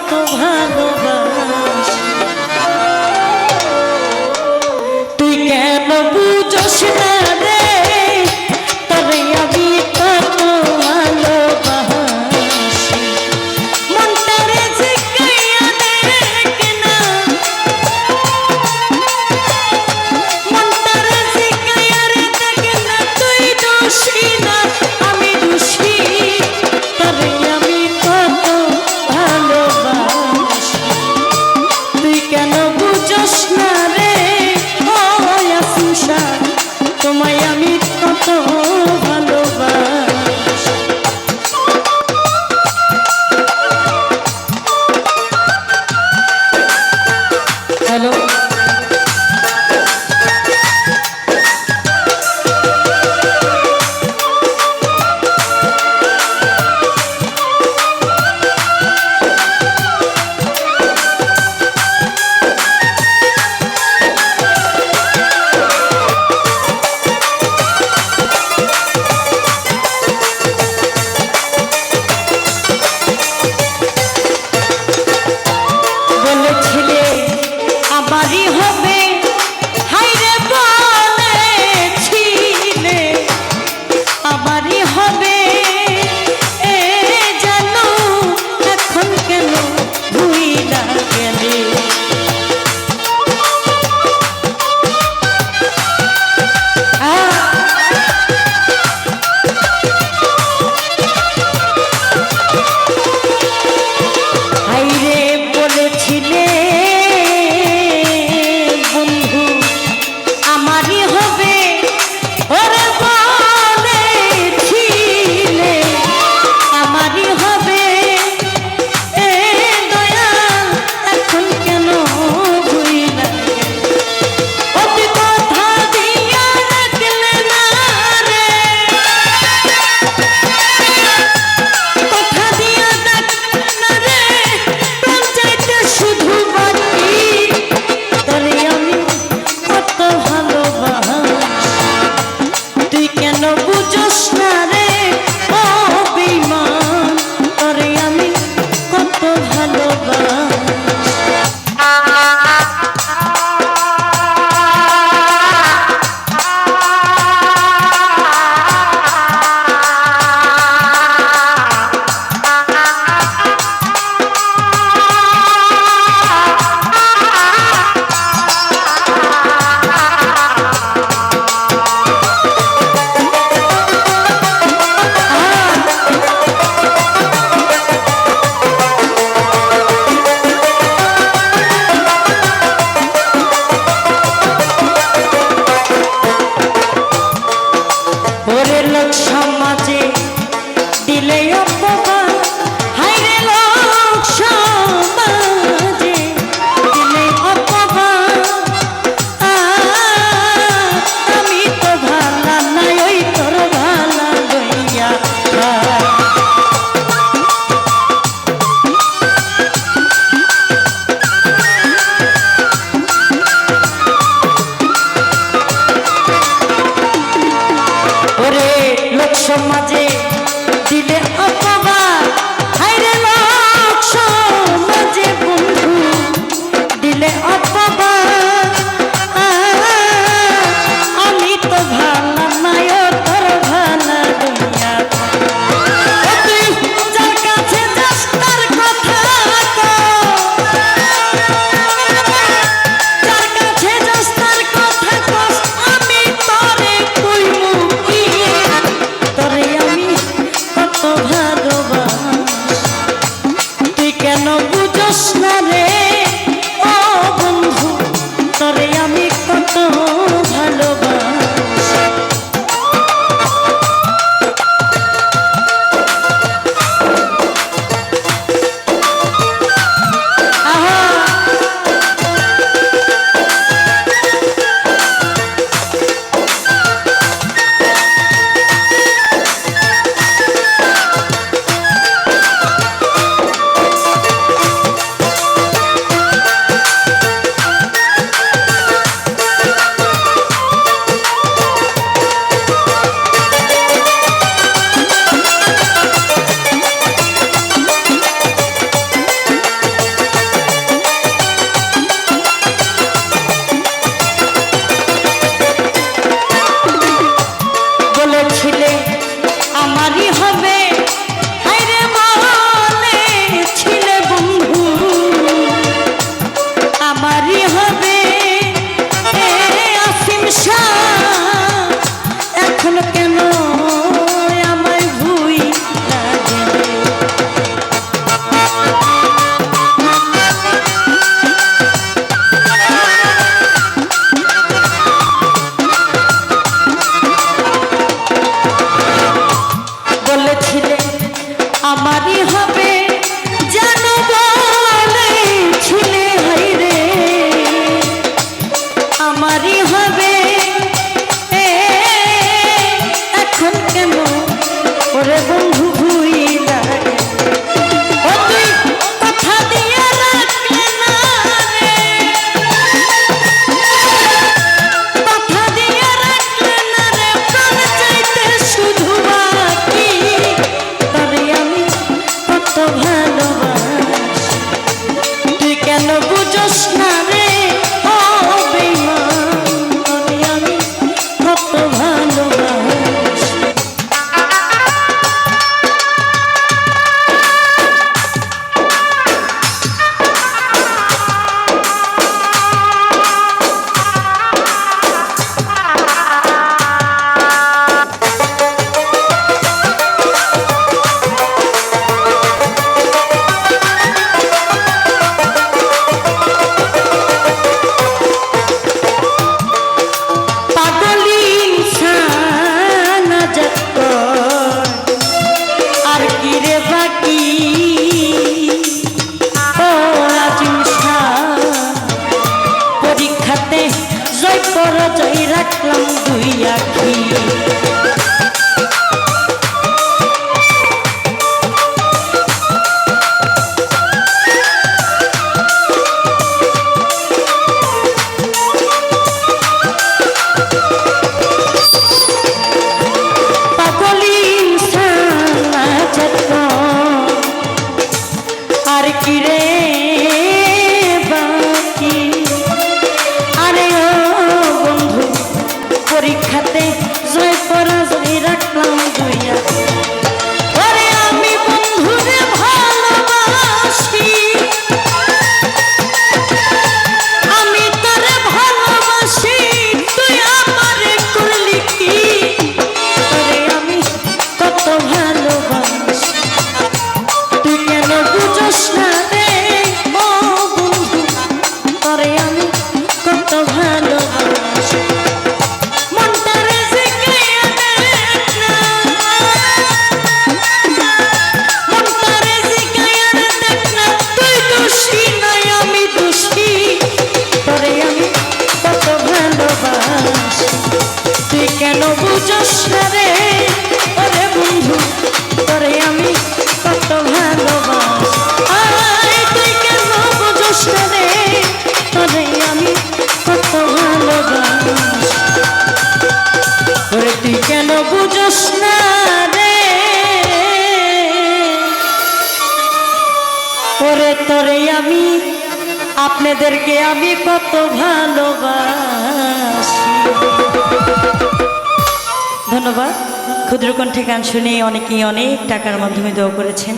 কত ভালোবাসি বুঝোস না রে। ওরে তোরে আমি, আপনাদেরকে আমি কত ভালোবাসি। ধন্যবাদ। ক্ষুদ্রকণ্ঠে গান শুনে অনেকেই অনেক টাকার মাধ্যমে দেওয়া করেছেন।